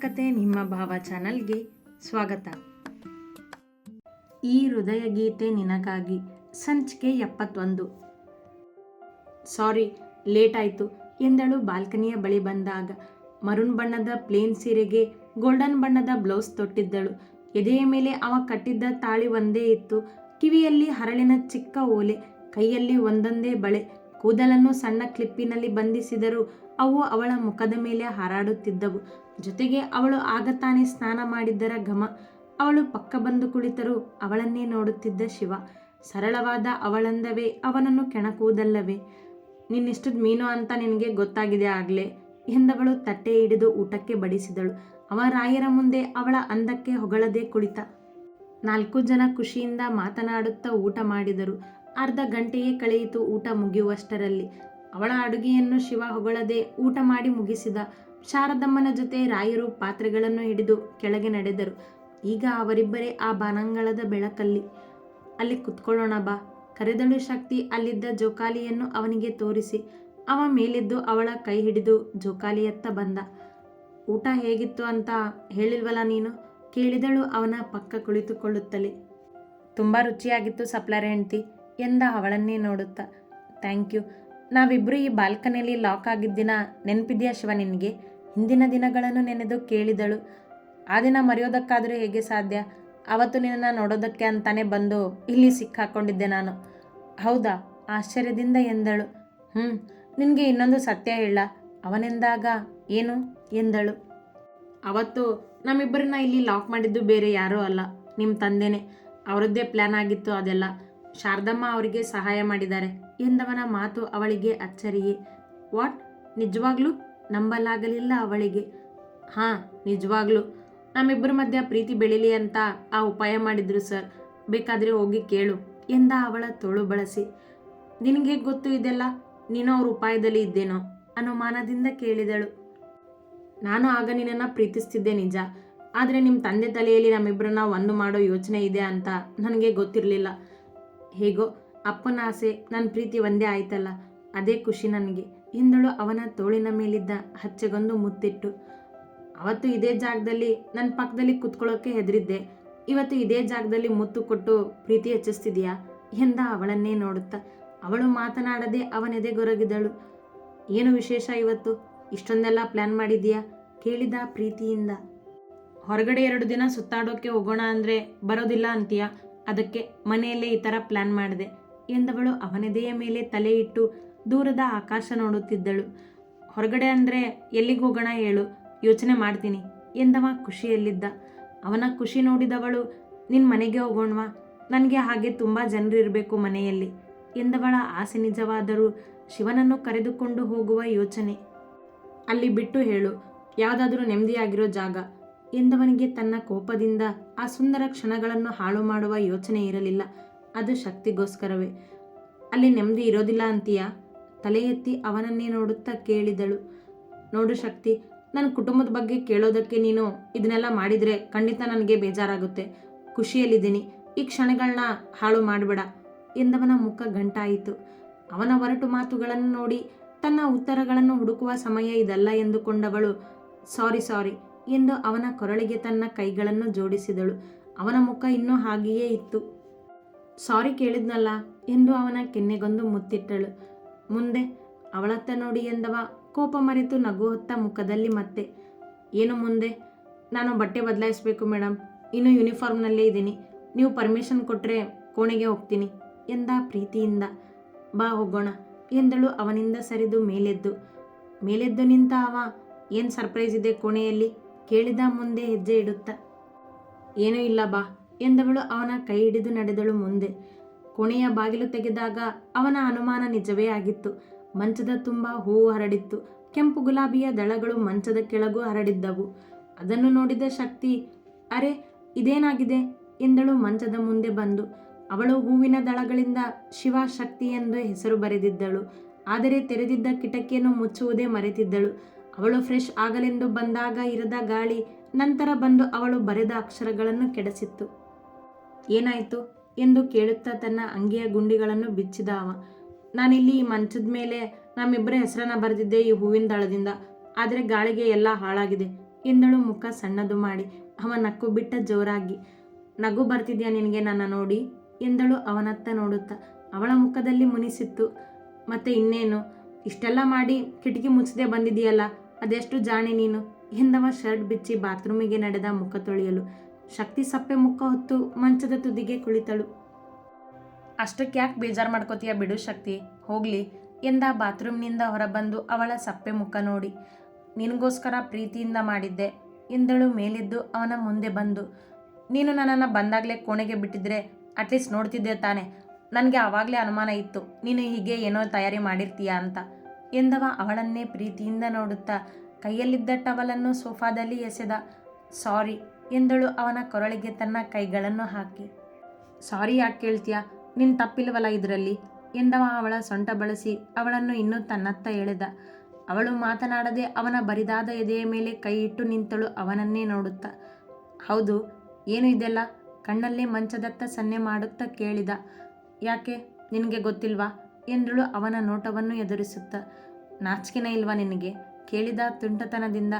ಕತೆ ನಿಮ್ಮ ಭಾವ ಚಾನಲ್ಗೆ ಸ್ವಾಗತ. ಈ ಹೃದಯ ಗೀತೆ ನಿನಗಾಗಿ ಸಂಚಿಕೆ ಎಪ್ಪತ್ತೊಂದು. ಸಾರಿ, ಲೇಟ್ ಆಯಿತು. ಎಂದಳು ಬಾಲ್ಕನಿಯ ಬಳಿ ಬಂದಾಗ. ಮರುನ್ ಬಣ್ಣದ ಪ್ಲೇನ್ ಸೀರೆಗೆ ಗೋಲ್ಡನ್ ಬಣ್ಣದ ಬ್ಲೌಸ್ ತೊಟ್ಟಿದ್ದಳು. ಎದೆಯ ಮೇಲೆ ಅವ ಕಟ್ಟಿದ್ದ ತಾಳಿ ಒಂದೇ ಇತ್ತು. ಕಿವಿಯಲ್ಲಿ ಹರಳಿನ ಚಿಕ್ಕ ಓಲೆ, ಕೈಯಲ್ಲಿ ಒಂದೊಂದೇ ಬಳೆ. ಕೂದಲನ್ನು ಸಣ್ಣ ಕ್ಲಿಪ್ಪಿನಲ್ಲಿ ಬಂಧಿಸಿದರೂ ಅವು ಅವಳ ಮುಖದ ಮೇಲೆ ಹಾರಾಡುತ್ತಿದ್ದವು. ಜೊತೆಗೆ ಅವಳು ಆಗ ತಾನೇ ಸ್ನಾನ ಮಾಡಿದ್ದರ ಘಮ. ಅವಳು ಪಕ್ಕ ಬಂದು ಕುಳಿತರು. ಅವಳನ್ನೇ ನೋಡುತ್ತಿದ್ದ ಶಿವ. ಸರಳವಾದ ಅವಳಂದವೇ, ಅವನನ್ನು ಕೆಣಕುವುದಲ್ಲವೇ. ನಿನ್ನಿಷ್ಟದ ಮೀನು ಅಂತ ನಿನಗೆ ಗೊತ್ತಾಗಿದೆ ಆಗಲೇ ಎಂದವಳು ತಟ್ಟೆ ಹಿಡಿದು ಊಟಕ್ಕೆ ಬಡಿಸಿದಳು. ಅವ ರಾಯರ ಮುಂದೆ ಅವಳ ಅಂದಕ್ಕೆ ಹೊಗಳದೆ ಕುಳಿತ. ನಾಲ್ಕು ಜನ ಖುಷಿಯಿಂದ ಮಾತನಾಡುತ್ತಾ ಊಟ ಮಾಡಿದರು. ಅರ್ಧ ಗಂಟೆಯೇ ಕಳೆಯಿತು ಊಟ ಮುಗಿಯುವಷ್ಟರಲ್ಲಿ. ಅವಳ ಅಡುಗೆಯನ್ನು ಶಿವ ಹೊಗಳದೆ ಊಟ ಮಾಡಿ ಮುಗಿಸಿದ. ಶಾರದಮ್ಮನ ಜೊತೆ ರಾಯರು ಪಾತ್ರೆಗಳನ್ನು ಹಿಡಿದು ಕೆಳಗೆ ನಡೆದರು. ಈಗ ಅವರಿಬ್ಬರೇ ಆ ಬಾನಂಗಳದ ಬೆಳಕಲ್ಲಿ. ಅಲ್ಲಿ ಕುತ್ಕೊಳ್ಳೋಣ ಬಾ. ಕರೆದಳು ಶಕ್ತಿ ಅಲ್ಲಿದ್ದ ಜೋಕಾಲಿಯನ್ನು ಅವನಿಗೆ ತೋರಿಸಿ. ಅವ ಮೇಲಿದ್ದು ಅವಳ ಕೈ ಹಿಡಿದು ಜೋಕಾಲಿಯತ್ತ ಬಂದ. ಊಟ ಹೇಗಿತ್ತು ಅಂತ ಹೇಳಿಲ್ವಲ್ಲ ನೀನು? ಕೇಳಿದಳು ಅವನ ಪಕ್ಕ ಕುಳಿತುಕೊಳ್ಳುತ್ತಲೇ. ತುಂಬ ರುಚಿಯಾಗಿತ್ತು ಸಪ್ಲರೆ ಹೆಂಡ್ತಿ, ಎಂದ ಅವಳನ್ನೇ ನೋಡುತ್ತಾ. Thank you. ನಾವಿಬ್ಬರು ಈ ಬಾಲ್ಕನಿಯಲ್ಲಿ ಲಾಕ್ ಆಗಿದ್ದಿನ ನೆನಪಿದೆಯಾ ಶಿವ ನಿನಗೆ? ಹಿಂದಿನ ದಿನಗಳನ್ನು ನೆನೆದು ಕೇಳಿದಳು. ಆ ದಿನ ಮರೆಯೋದಕ್ಕಾದರೂ ಹೇಗೆ ಸಾಧ್ಯ? ಅವತ್ತು ನಿನ್ನನ್ನು ನೋಡೋದಕ್ಕೆ ಅಂತಾನೆ ಬಂದು ಇಲ್ಲಿ ಸಿಕ್ಕಾಕೊಂಡಿದ್ದೆ ನಾನು. ಹೌದಾ? ಆಶ್ಚರ್ಯದಿಂದ ಎಂದಳು. ಹ್ಞೂ ನಿನಗೆ ಇನ್ನೊಂದು ಸತ್ಯ ಹೇಳ. ಅವನೆಂದಾಗ ಏನು? ಎಂದಳು. ಅವತ್ತು ನಮ್ಮಿಬ್ಬರನ್ನ ಇಲ್ಲಿ ಲಾಕ್ ಮಾಡಿದ್ದು ಬೇರೆ ಯಾರೂ ಅಲ್ಲ. ನಿಮ್ಮ ತಂದೆನೇ. ಅವರದ್ದೇ ಪ್ಲ್ಯಾನ್ ಆಗಿತ್ತು ಅದೆಲ್ಲ. ಶಾರದಮ್ಮ ಅವರಿಗೆ ಸಹಾಯ ಮಾಡಿದ್ದಾರೆ. ಎಂದವನ ಮಾತು ಅವಳಿಗೆ ಅಚ್ಚರಿಯೇ. ವಾಟ್? ನಿಜವಾಗ್ಲೂ ನಂಬಲಾಗಲಿಲ್ಲ ಅವಳಿಗೆ. ಹಾಂ, ನಿಜವಾಗ್ಲೂ. ನಮ್ಮಿಬ್ಬರ ಮಧ್ಯ ಪ್ರೀತಿ ಬೆಳೀಲಿ ಅಂತ ಆ ಉಪಾಯ ಮಾಡಿದ್ರು ಸರ್. ಬೇಕಾದರೆ ಹೋಗಿ ಕೇಳು ಎಂದ ಅವಳ ತೋಳು ಬಳಸಿ. ನಿನಗೆ ಗೊತ್ತು ಇದೆಲ್ಲ? ನೀನು ಅವ್ರ ಉಪಾಯದಲ್ಲಿ ಇದ್ದೇನೋ ಅನುಮಾನದಿಂದ ಕೇಳಿದಳು. ನಾನು ಆಗ ನಿನ್ನನ್ನು ಪ್ರೀತಿಸ್ತಿದ್ದೆ ನಿಜ. ಆದರೆ ನಿಮ್ಮ ತಂದೆ ತಲೆಯಲ್ಲಿ ನಮ್ಮಿಬ್ಬರನ್ನ ಒಂದು ಮಾಡೋ ಯೋಚನೆ ಇದೆ ಅಂತ ನನಗೆ ಗೊತ್ತಿರಲಿಲ್ಲ. ಹೇಗೋ? ಅಪ್ಪನ ಆಸೆ ನನ್ನ ಪ್ರೀತಿ ಒಂದೇ ಆಯ್ತಲ್ಲ, ಅದೇ ಖುಷಿ ನನಗೆ. ಹಿಂದಳು ಅವನ ತೋಳಿನ ಮೇಲಿದ್ದ ಹಚ್ಚಗೊಂದು ಮುತ್ತಿಟ್ಟು, ಅವತ್ತು ಇದೇ ಜಾಗದಲ್ಲಿ ನನ್ನ ಪಕ್ಕದಲ್ಲಿ ಕುತ್ಕೊಳ್ಳೋಕೆ ಹೆದರಿದ್ದೆ. ಇವತ್ತು ಇದೇ ಜಾಗದಲ್ಲಿ ಮುತ್ತು ಕೊಟ್ಟು ಪ್ರೀತಿ ಹೆಚ್ಚಿಸ್ತಿದೆಯಾ? ಎಂದ ಅವಳನ್ನೇ ನೋಡುತ್ತಾ. ಅವಳು ಮಾತನಾಡದೆ ಅವನೆದೆಗೊರಗಿದಳು ಏನು ವಿಶೇಷ ಇವತ್ತು? ಇಷ್ಟೊಂದೆಲ್ಲ ಪ್ಲ್ಯಾನ್ ಮಾಡಿದೀಯಾ? ಕೇಳಿದ ಪ್ರೀತಿಯಿಂದ. ಹೊರಗಡೆ ಎರಡು ದಿನ ಸುತ್ತಾಡೋಕೆ ಹೋಗೋಣ ಅಂದರೆ ಬರೋದಿಲ್ಲ ಅಂತೀಯ? ಅದಕ್ಕೆ ಮನೆಯಲ್ಲೇ ಈ ಥರ ಪ್ಲ್ಯಾನ್ ಮಾಡಿದೆ. ಎಂದವಳು ಅವನೆದೆಯ ಮೇಲೆ ತಲೆ ಇಟ್ಟು ದೂರದ ಆಕಾಶ ನೋಡುತ್ತಿದ್ದಳು. ಹೊರಗಡೆ ಅಂದರೆ ಎಲ್ಲಿಗೆ ಹೋಗೋಣ ಹೇಳು, ಯೋಚನೆ ಮಾಡ್ತೀನಿ ಎಂದವ ಖುಷಿಯಲ್ಲಿದ್ದ. ಅವನ ಖುಷಿ ನೋಡಿದವಳು ನಿನ್ನ ಮನೆಗೆ ಹೋಗೋಣವಾ? ನನಗೆ ಹಾಗೆ ತುಂಬ ಜನರಿರಬೇಕು ಮನೆಯಲ್ಲಿ ಎಂದವಳ ಆಸೆ ನಿಜವಾದರೂ ಶಿವನನ್ನು ಕರೆದುಕೊಂಡು ಹೋಗುವ ಯೋಚನೆ. ಅಲ್ಲಿ ಬಿಟ್ಟು ಹೇಳು, ಯಾವುದಾದ್ರೂ ನೆಮ್ಮದಿಯಾಗಿರೋ ಜಾಗ ಎಂದವನಿಗೆ ತನ್ನ ಕೋಪದಿಂದ ಆ ಸುಂದರ ಕ್ಷಣಗಳನ್ನು ಹಾಳು ಮಾಡುವ ಯೋಚನೆ ಇರಲಿಲ್ಲ. ಅದು ಶಕ್ತಿಗೋಸ್ಕರವೇ. ಅಲ್ಲಿ ನೆಮ್ಮದಿ ಇರೋದಿಲ್ಲ ಅಂತೀಯಾ? ತಲೆ ಎತ್ತಿ ಅವನನ್ನೇ ನೋಡುತ್ತಾ ಕೇಳಿದಳು. ನೋಡು ಶಕ್ತಿ ನನ್ನ ಕುಟುಂಬದ ಬಗ್ಗೆ ಕೇಳೋದಕ್ಕೆ ನೀನು ಇದನ್ನೆಲ್ಲ ಮಾಡಿದರೆ ಖಂಡಿತ ನನಗೆ ಬೇಜಾರಾಗುತ್ತೆ. ಖುಷಿಯಲ್ಲಿದ್ದೀನಿ. ಈ ಕ್ಷಣಗಳನ್ನ ಹಾಳು ಮಾಡಬೇಡ ಎಂದವನ ಮುಖ ಗಂಟಾಯಿತು. ಅವನ ಹೊರಟು ಮಾತುಗಳನ್ನು ನೋಡಿ ತನ್ನ ಉತ್ತರಗಳನ್ನು ಹುಡುಕುವ ಸಮಯ ಇದಲ್ಲ ಎಂದುಕೊಂಡವಳು, ಸಾರಿ ಸಾರಿ ಎಂದು ಅವನ ಕೊರಳಿಗೆ ತನ್ನ ಕೈಗಳನ್ನು ಜೋಡಿಸಿದಳು. ಅವನ ಮುಖ ಇನ್ನೂ ಹಾಗೆಯೇ ಇತ್ತು. ಸಾರಿ ಕೇಳಿದ್ನಲ್ಲ ಎಂದು ಅವನ ಕೆನ್ನೆಗೊಂದು ಮುತ್ತಿಟ್ಟಳು. ಮುಂದೆ, ಅವಳತ್ತ ನೋಡಿ ಎಂದವ. ಕೋಪ ಮರೆತು ನಗು ಹೊತ್ತ ಮುಖದಲ್ಲಿ ಮತ್ತೆ, ಏನು ಮುಂದೆ? ನಾನು ಬಟ್ಟೆ ಬದಲಾಯಿಸಬೇಕು ಮೇಡಮ್ ಇನ್ನು ಯೂನಿಫಾರ್ಮ್ನಲ್ಲೇ ಇದ್ದೀನಿ. ನೀವು ಪರ್ಮಿಷನ್ ಕೊಟ್ಟರೆ ಕೋಣೆಗೆ ಹೋಗ್ತೀನಿ ಎಂದ ಪ್ರೀತಿಯಿಂದ. ಬಾ ಹೋಗೋಣ ಎಂದಳು ಅವನಿಂದ ಸರಿದು ಮೇಲೆದ್ದು. ಮೇಲೆದ್ದು ನಿಂತ ಅವ, ಏನು ಸರ್ಪ್ರೈಸ್ ಇದೆ ಕೋಣೆಯಲ್ಲಿ? ಕೇಳಿದ ಮುಂದೆ ಹೆಜ್ಜೆ ಇಡುತ್ತ. ಏನೂ ಇಲ್ಲ ಬಾ. ಎಂದವಳು ಅವನ ಕೈ ಹಿಡಿದು ನಡೆದಳು ಮುಂದೆ. ಕೋಣೆಯ ಬಾಗಿಲು ತೆಗೆದಾಗ ಅವನ ಅನುಮಾನ ನಿಜವೇ ಆಗಿತ್ತು. ಮಂಚದ ತುಂಬ ಹೂವು ಹರಡಿತ್ತು. ಕೆಂಪು ಗುಲಾಬಿಯ ದಳಗಳು ಮಂಚದ ಕೆಳಗೂ ಹರಡಿದ್ದವು. ಅದನ್ನು ನೋಡಿದ ಶಕ್ತಿ, ಅರೆ, ಇದೇನಾಗಿದೆ? ಎಂದಳು ಮಂಚದ ಮುಂದೆ ಬಂದು. ಅವಳು ಹೂವಿನ ದಳಗಳಿಂದ ಶಿವ ಶಕ್ತಿ ಎಂದು ಹೆಸರು ಬರೆದಿದ್ದಳು. ಆದರೆ ತೆರೆದಿದ್ದ ಕಿಟಕಿಯನ್ನು ಮುಚ್ಚುವುದೇ ಮರೆತಿದ್ದಳು. ಅವಳು ಫ್ರೆಶ್ ಆಗಲೆಂದು ಬಂದಾಗ ಇರದ ಗಾಳಿ ನಂತರ ಬಂದು ಅವಳು ಬರೆದ ಅಕ್ಷರಗಳನ್ನು ಕೆಡಿಸಿತ್ತು. ಏನಾಯಿತು ಎಂದು ಕೇಳುತ್ತಾ ತನ್ನ ಅಂಗಿಯ ಗುಂಡಿಗಳನ್ನು ಬಿಚ್ಚಿದ ಅವ. ನಾನಿಲ್ಲಿ ಈ ಮಂಚದ ಮೇಲೆ ನಮ್ಮಿಬ್ಬರ ಹೆಸರನ್ನ ಬರೆದಿದ್ದೆ ಈ ಹೂವಿನ ದಳದಿಂದ. ಆದರೆ ಗಾಳಿಗೆ ಎಲ್ಲ ಹಾಳಾಗಿದೆ ಎಂದಳು ಮುಖ ಸಣ್ಣದು ಮಾಡಿ. ಅವ ನಕ್ಕು ಬಿಟ್ಟ ಜೋರಾಗಿ, ನಗು ಬರ್ತಿದ್ಯಾ ನಿನಗೆ ನನ್ನ ನೋಡಿ? ಎಂದಳು ಅವನತ್ತ ನೋಡುತ್ತಾ. ಅವಳ ಮುಖದಲ್ಲಿ ಮುನಿಸಿತ್ತು, ಮತ್ತೆ ಇನ್ನೇನು? ಇಷ್ಟೆಲ್ಲ ಮಾಡಿ ಕಿಟಕಿ ಮುಚ್ಚದೆ ಬಂದಿದೆಯಲ್ಲ ಅದೆಷ್ಟು ಜಾಣೆ ನೀನು? ಎಂದವ ಶರ್ಟ್ ಬಿಚ್ಚಿ ಬಾತ್ರೂಮಿಗೆ ನಡೆದ ಮುಖ ತೊಳೆಯಲು. ಶಕ್ತಿ ಸಪ್ಪೆ ಮುಖ ಹೊತ್ತು ಮಂಚದ ತುದಿಗೆ ಕುಳಿತಳು. ಅಷ್ಟಕ್ಕೆ ಯಾಕೆ ಬೇಜಾರು ಮಾಡ್ಕೋತೀಯ ಬಿಡು ಶಕ್ತಿ, ಹೋಗ್ಲಿ. ಎಂದ ಬಾತ್ರೂಮ್ನಿಂದ ಹೊರಬಂದು ಅವಳ ಸಪ್ಪೆ ಮುಖ ನೋಡಿ. ನಿನಗೋಸ್ಕರ ಪ್ರೀತಿಯಿಂದ ಮಾಡಿದ್ದೆ. ಎಂದಳು ಮೇಲಿದ್ದು ಅವನ ಮುಂದೆ ಬಂದು. ನೀನು ನನ್ನನ್ನು ಬಂದಾಗಲೇ ಕೋಣೆಗೆ ಬಿಟ್ಟಿದ್ರೆ ಅಟ್ಲೀಸ್ಟ್ ನೋಡ್ತಿದ್ದೆ ತಾನೆ. ನನಗೆ ಆವಾಗಲೇ ಅನುಮಾನ ಇತ್ತು. ನೀನು ಹೀಗೆ ಏನೋ ತಯಾರಿ ಮಾಡಿರ್ತೀಯಾ ಅಂತ. ಎಂದವ ಅವಳನ್ನೇ ಪ್ರೀತಿಯಿಂದ ನೋಡುತ್ತಾ ಕೈಯಲ್ಲಿದ್ದ ಟವಲನ್ನು ಸೋಫಾದಲ್ಲಿ ಎಸೆದ. ಸಾರಿ ಎಂದಳು ಅವನ ಕೊರಳಿಗೆ ತನ್ನ ಕೈಗಳನ್ನು ಹಾಕಿ. ಸಾರಿ ಯಾಕೆ ಕೇಳ್ತೀಯ? ನಿನ್ನ ತಪ್ಪಿಲ್ವಲ್ಲ ಇದರಲ್ಲಿ? ಎಂದವ ಅವಳ ಸೊಂಟ ಬಳಸಿ ಅವಳನ್ನು ಇನ್ನೂ ತನ್ನತ್ತ ಎಳೆದ. ಅವಳು ಮಾತನಾಡದೆ ಅವನ ಬರಿದಾದ ಎದೆಯ ಮೇಲೆ ಕೈ ಇಟ್ಟು ನಿಂತಳು ಅವನನ್ನೇ ನೋಡುತ್ತಾ. ಹೌದು, ಏನು ಇದೆಲ್ಲ? ಕಣ್ಣಲ್ಲೇ ಮಂಚದತ್ತ ಸನ್ನೆ ಮಾಡುತ್ತಾ ಕೇಳಿದ. ಯಾಕೆ? ನಿನಗೆ ಗೊತ್ತಿಲ್ವಾ? ಎಂದಳು ಅವನ ನೋಟವನ್ನು ಎದುರಿಸುತ್ತ. ನಾಚಿಕೆನ ಇಲ್ವಾ ನಿನಗೆ? ಕೇಳಿದ ತುಂಟತನದಿಂದ.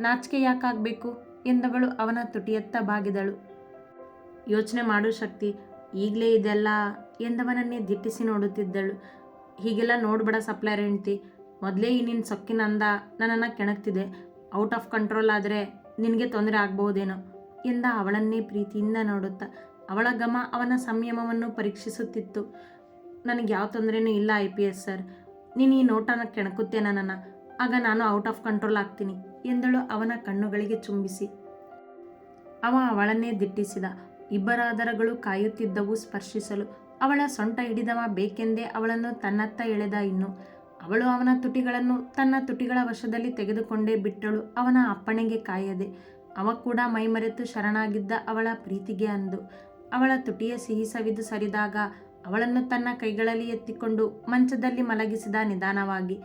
ನಾಚಿಕೆ ಯಾಕಾಗಬೇಕು? ಎಂದವಳು ಅವನ ತುಟಿಯತ್ತ ಬಾಗಿದಳು. ಯೋಚನೆ ಮಾಡು ಶಕ್ತಿ ಈಗಲೇ ಇದೆಲ್ಲ ಎಂದವನನ್ನೇ ದಿಟ್ಟಿಸಿ ನೋಡುತ್ತಿದ್ದಳು. ಹೀಗೆಲ್ಲ ನೋಡ್ಬೇಡ ಸಪ್ಲೈರ್ ಹೆಂಡ್ತಿ. ಮೊದಲೇ ಈ ನಿನ್ನ ಸೊಕ್ಕಿನ ಅಂದ ನನ್ನನ್ನು ಕೆಣಕ್ತಿದೆ. ಔಟ್ ಆಫ್ ಕಂಟ್ರೋಲ್ ಆದರೆ ನಿನಗೆ ತೊಂದರೆ ಆಗ್ಬೋದೇನೋ ಎಂದ ಅವಳನ್ನೇ ಪ್ರೀತಿಯಿಂದ ನೋಡುತ್ತಾ. ಅವಳ ಗಮ ಅವನ ಸಂಯಮವನ್ನು ಪರೀಕ್ಷಿಸುತ್ತಿತ್ತು. ನನಗೆ ಯಾವ ತೊಂದರೆನೂ ಇಲ್ಲ ಐ ಪಿ ಎಸ್ ಸರ್. ನೀನು ಈ ನೋಟನ ಕೆಣಕುತ್ತೆ ನನ್ನನ್ನು. ಆಗ ನಾನು ಔಟ್ ಆಫ್ ಕಂಟ್ರೋಲ್ ಆಗ್ತೀನಿ. ಎಂದಳು ಅವನ ಕಣ್ಣುಗಳಿಗೆ ಚುಂಬಿಸಿ. ಅವ ಅವಳನ್ನೇ ದಿಟ್ಟಿಸಿದ. ಇಬ್ಬರಾದರಗಳು ಕಾಯುತ್ತಿದ್ದವು ಸ್ಪರ್ಶಿಸಲು. ಅವಳ ಸೊಂಟ ಹಿಡಿದವ ಬೇಕೆಂದೇ ಅವಳನ್ನು ತನ್ನತ್ತ ಎಳೆದ ಇನ್ನು. ಅವಳು ಅವನ ತುಟಿಗಳನ್ನು ತನ್ನ ತುಟಿಗಳ ವಶದಲ್ಲಿ ತೆಗೆದುಕೊಂಡೇ ಬಿಟ್ಟಳು. ಅವನ ಅಪ್ಪಣೆಗೆ ಕಾಯದೆ. ಅವ ಕೂಡ ಮೈಮರೆತು ಶರಣಾಗಿದ್ದ ಅವಳ ಪ್ರೀತಿಗೆ ಅಂದು. ಅವಳ ತುಟಿಯ ಸಿಹಿ ಸವಿದು ಸರಿದಾಗ ಅವಳನ್ನು ತನ್ನ ಕೈಗಳಲ್ಲಿ ಎತ್ತಿಕೊಂಡು ಮಂಚದಲ್ಲಿ ಮಲಗಿಸಿದ ನಿಧಾನವಾಗಿ.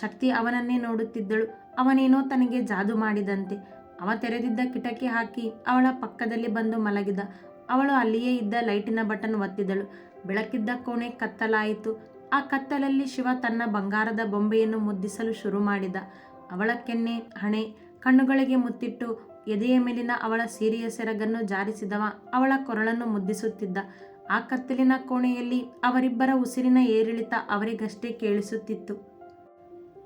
ಶಕ್ತಿ ಅವನನ್ನೇ ನೋಡುತ್ತಿದ್ದಳು. ಅವನೇನೋ ತನಗೆ ಜಾದು ಮಾಡಿದಂತೆ. ಅವ ತೆರೆದಿದ್ದ ಕಿಟಕಿ ಹಾಕಿ ಅವಳ ಪಕ್ಕದಲ್ಲಿ ಬಂದು ಮಲಗಿದ. ಅವಳು ಅಲ್ಲಿಯೇ ಇದ್ದ ಲೈಟಿನ ಬಟನ್ ಒತ್ತಿದಳು. ಬೆಳಕಿದ್ದ ಕೋಣೆ ಕತ್ತಲಾಯಿತು. ಆ ಕತ್ತಲಲ್ಲಿ ಶಿವ ತನ್ನ ಬಂಗಾರದ ಬೊಂಬೆಯನ್ನು ಮುದ್ದಿಸಲು ಶುರು ಮಾಡಿದ. ಅವಳ ಕೆನ್ನೆ, ಹಣೆ, ಕಣ್ಣುಗಳಿಗೆ ಮುತ್ತಿಟ್ಟು ಎದೆಯ ಮೇಲಿನ ಅವಳ ಸೀರೆಯ ಸೆರಗನ್ನು ಜಾರಿಸಿದವ ಅವಳ ಕೊರಳನ್ನು ಮುದ್ದಿಸುತ್ತಿದ್ದ. ಆ ಕತ್ತಲಿನ ಕೋಣೆಯಲ್ಲಿ ಅವರಿಬ್ಬರ ಉಸಿರಿನ ಏರಿಳಿತ ಅವರಿಗಷ್ಟೇ ಕೇಳಿಸುತ್ತಿತ್ತು.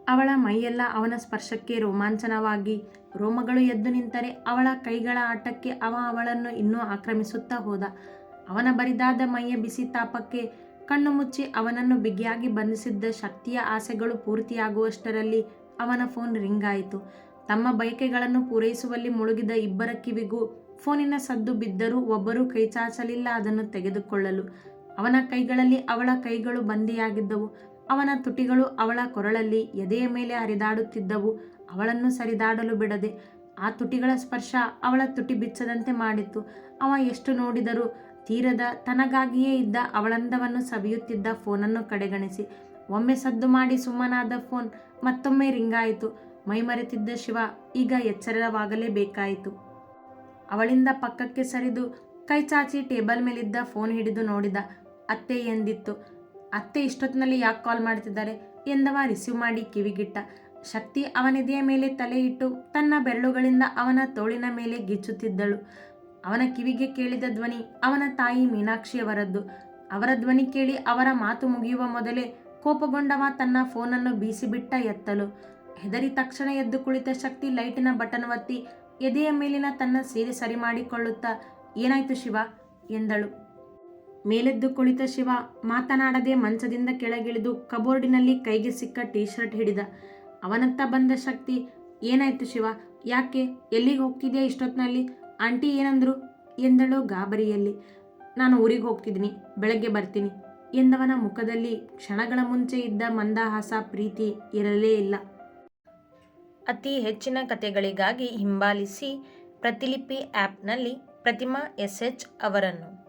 ಅವಳ ಮೈಯೆಲ್ಲ ಅವನ ಸ್ಪರ್ಶಕ್ಕೆ ರೋಮಾಂಚನವಾಗಿ. ರೋಮಗಳು ಎದ್ದು ನಿಂತರೆ ಅವಳ ಕೈಗಳ ಆಟಕ್ಕೆ ಅವ ಅವಳನ್ನು ಇನ್ನೂ ಆಕ್ರಮಿಸುತ್ತಾ ಹೋದ. ಅವನ ಬರಿದಾದ ಮೈಯ ಬಿಸಿ ತಾಪಕ್ಕೆ ಕಣ್ಣು ಮುಚ್ಚಿ ಅವನನ್ನು ಬಿಗಿಯಾಗಿ ಬಂಧಿಸಿದ್ದ ಶಕ್ತಿಯ ಆಸೆಗಳು ಪೂರ್ತಿಯಾಗುವಷ್ಟರಲ್ಲಿ ಅವನ ಫೋನ್ ರಿಂಗ್ ಆಯಿತು. ತಮ್ಮ ಬಯಕೆಗಳನ್ನು ಪೂರೈಸುವಲ್ಲಿ ಮುಳುಗಿದ ಇಬ್ಬರ ಕಿವಿಗೂ ಫೋನಿನ ಸದ್ದು ಬಿದ್ದರೂ ಒಬ್ಬರು ಕೈಚಾಚಲಿಲ್ಲ ಅದನ್ನು ತೆಗೆದುಕೊಳ್ಳಲು. ಅವನ ಕೈಗಳಲ್ಲಿ ಅವಳ ಕೈಗಳು ಬಂದಿಯಾಗಿದ್ದವು. ಅವನ ತುಟಿಗಳು ಅವಳ ಕೊರಳಲ್ಲಿ ಎದೆಯ ಮೇಲೆ ಹರಿದಾಡುತ್ತಿದ್ದವು. ಅವಳನ್ನು ಸರಿದಾಡಲು ಬಿಡದೆ ಆ ತುಟಿಗಳ ಸ್ಪರ್ಶ ಅವಳ ತುಟಿ ಬಿಚ್ಚದಂತೆ ಮಾಡಿತ್ತು. ಅವ ಎಷ್ಟು ನೋಡಿದರೂ ತೀರದ ತನಗಾಗಿಯೇ ಇದ್ದ ಅವಳಂದವನ್ನು ಸವಿಯುತ್ತಿದ್ದ ಫೋನನ್ನು ಕಡೆಗಣಿಸಿ, ಒಮ್ಮೆ ಸದ್ದು ಮಾಡಿ ಸುಮ್ಮನಾದ ಫೋನ್, ಮತ್ತೊಮ್ಮೆ ರಿಂಗಾಯಿತು. ಮೈಮರೆತಿದ್ದ ಶಿವ ಈಗ ಎಚ್ಚರವಾಗಲೇಬೇಕಾಯಿತು. ಅವಳಿಂದ ಪಕ್ಕಕ್ಕೆ ಸರಿದು ಕೈ ಚಾಚಿ ಟೇಬಲ್ ಮೇಲಿದ್ದ ಫೋನ್ ಹಿಡಿದು ನೋಡಿದ, ಅತ್ತೆ ಎಂದಿತ್ತು. ಅತ್ತೆ ಇಷ್ಟೊತ್ತಿನಲ್ಲಿ ಯಾಕೆ ಕಾಲ್ ಮಾಡ್ತಿದ್ದಾರೆ ಎಂದವ ರಿಸೀವ್ ಮಾಡಿ ಕಿವಿಗಿಟ್ಟ. ಶಕ್ತಿ ಅವನೆದೆಯ ಮೇಲೆ ತಲೆ ಇಟ್ಟು ತನ್ನ ಬೆರಳುಗಳಿಂದ ಅವನ ತೋಳಿನ ಮೇಲೆ ಗಿಚ್ಚುತ್ತಿದ್ದಳು. ಅವನ ಕಿವಿಗೆ ಕೇಳಿದ ಧ್ವನಿ ಅವನ ತಾಯಿ ಮೀನಾಕ್ಷಿಯವರದ್ದು. ಅವರ ಧ್ವನಿ ಕೇಳಿ ಅವರ ಮಾತು ಮುಗಿಯುವ ಮೊದಲೇ ಕೋಪಗೊಂಡವ ತನ್ನ ಫೋನನ್ನು ಬೀಸಿಬಿಟ್ಟ ಎತ್ತಲು. ಹೆದರಿ ತಕ್ಷಣ ಎದ್ದು ಕುಳಿತ ಶಕ್ತಿ ಲೈಟಿನ ಬಟನ್ ಒತ್ತಿ ಎದೆಯ ಮೇಲಿನ ತನ್ನ ಸೀರೆ ಸರಿ ಮಾಡಿಕೊಳ್ಳುತ್ತಾ ಏನಾಯ್ತು ಶಿವ? ಎಂದಳು. ಮೇಲೆದ್ದು ಕುಳಿತ ಶಿವ ಮಾತನಾಡದೆ ಮಂಚದಿಂದ ಕೆಳಗಿಳಿದು ಕಬೋರ್ಡಿನಲ್ಲಿ ಕೈಗೆ ಸಿಕ್ಕ ಟೀ ಶರ್ಟ್ ಹಿಡಿದ. ಅವನತ್ತ ಬಂದ ಶಕ್ತಿ, ಏನಾಯ್ತು ಶಿವ? ಯಾಕೆ? ಎಲ್ಲಿಗೆ ಹೋಗ್ತಿದ್ಯಾ ಇಷ್ಟೊತ್ತಿನಲ್ಲಿ ಆಂಟಿ ಏನಂದ್ರು? ಎಂದಳು ಗಾಬರಿಯಲ್ಲಿ. ನಾನು ಊರಿಗೆ ಹೋಗ್ತಿದ್ದೀನಿ, ಬೆಳಗ್ಗೆ ಬರ್ತೀನಿ ಎಂದವನ ಮುಖದಲ್ಲಿ ಕ್ಷಣಗಳ ಮುಂಚೆ ಇದ್ದ ಮಂದಹಾಸ ಪ್ರೀತಿ ಇರಲೇ ಇಲ್ಲ. ಅತಿ ಹೆಚ್ಚಿನ ಕಥೆಗಳಿಗಾಗಿ ಹಿಂಬಾಲಿಸಿ ಪ್ರತಿಲಿಪಿ ಆ್ಯಪ್ನಲ್ಲಿ ಪ್ರತಿಮಾ ಎಸ್ ಎಚ್ ಅವರನ್ನು.